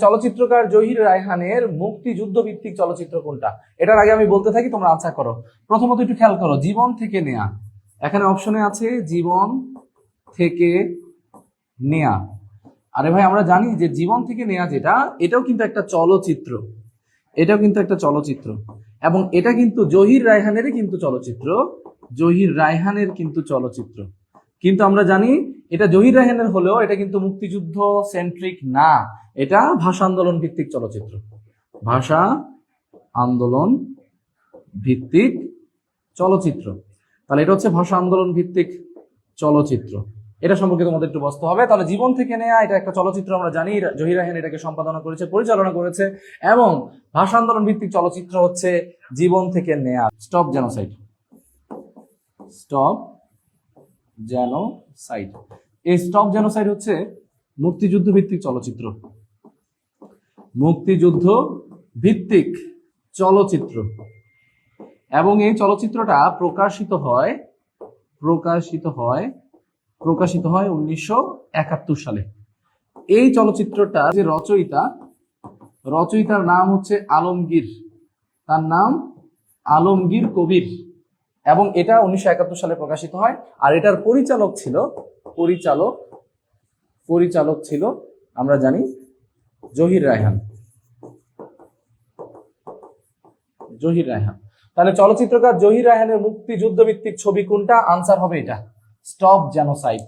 চলচ্চিত্রকার জহির রায়হানের মুক্তিযুদ্ধ ভিত্তিক চলচ্চিত্র কোনটা? এটার আগে আমি বলতে থাকি, তোমরা আনসার করো। প্রথমত একটু খেয়াল করো, জীবন থেকে নেয়া। এখানে অপশনে আছে, জীবন থেকে নেয়া। আরে ভাই, আমরা জানি যে জীবন থেকে নেয়া যেটা, এটাও কিন্তু একটা চলচ্চিত্র। এটাও কিন্তু একটা চলচ্চিত্র। এবং এটা কিন্তু জহির রায়হানেরই কিন্তু চলচ্চিত্র। জহির রায়হানের কিন্তু চলচ্চিত্র। কিন্তু আমরা জানি এটা জহির রায়হানের হলেও এটা কিন্তু মুক্তিযুদ্ধ সেন্ট্রিক না। এটা ভাষা আন্দোলন ভিত্তিক চলচ্চিত্র। ভাষা আন্দোলন ভিত্তিক চলচ্চিত্র। তাহলে এটা হচ্ছে ভাষা আন্দোলন ভিত্তিক চলচ্চিত্র। এটা সম্পর্কে তোমাদের একটু বসতে হবে। তাহলে জীবন থেকে নেয়া এটা একটা চলচ্চিত্র, আমরা জানি জহির রায়হান এটাকে সম্পাদনা করেছে, পরিচালনা করেছে এবং ভাষা আন্দোলন ভিত্তিক চলচ্চিত্র হচ্ছে জীবন থেকে নেয়া। স্টপ জেনোসাইড স্টপ জেনোসাইড এই স্টপ জেনোসাইড হচ্ছে মুক্তিযুদ্ধ ভিত্তিক চলচ্চিত্র। মুক্তিযুদ্ধ ভিত্তিক চলচ্চিত্র। এবং এই চলচ্চিত্রটা প্রকাশিত হয় প্রকাশিত হয় প্রকাশিত হয় উনিশশো একাত্তর সালে। এই চলচ্চিত্রটা যে রচয়িতা, রচয়িতার নাম হচ্ছে আলমগীর। তার নাম আলমগীর কবির। এবং এটা উনিশশো একাত্তর সালে প্রকাশিত হয়। আর এটার পরিচালক ছিল পরিচালক পরিচালক ছিল, আমরা জানি, জহির রায়হান। জহির রায়হান। তাহলে চলচ্চিত্রকার জহির রায়হানের মুক্তিযুদ্ধ ভিত্তিক ছবি কোনটা? আনসার হবে এটা। Stop genocide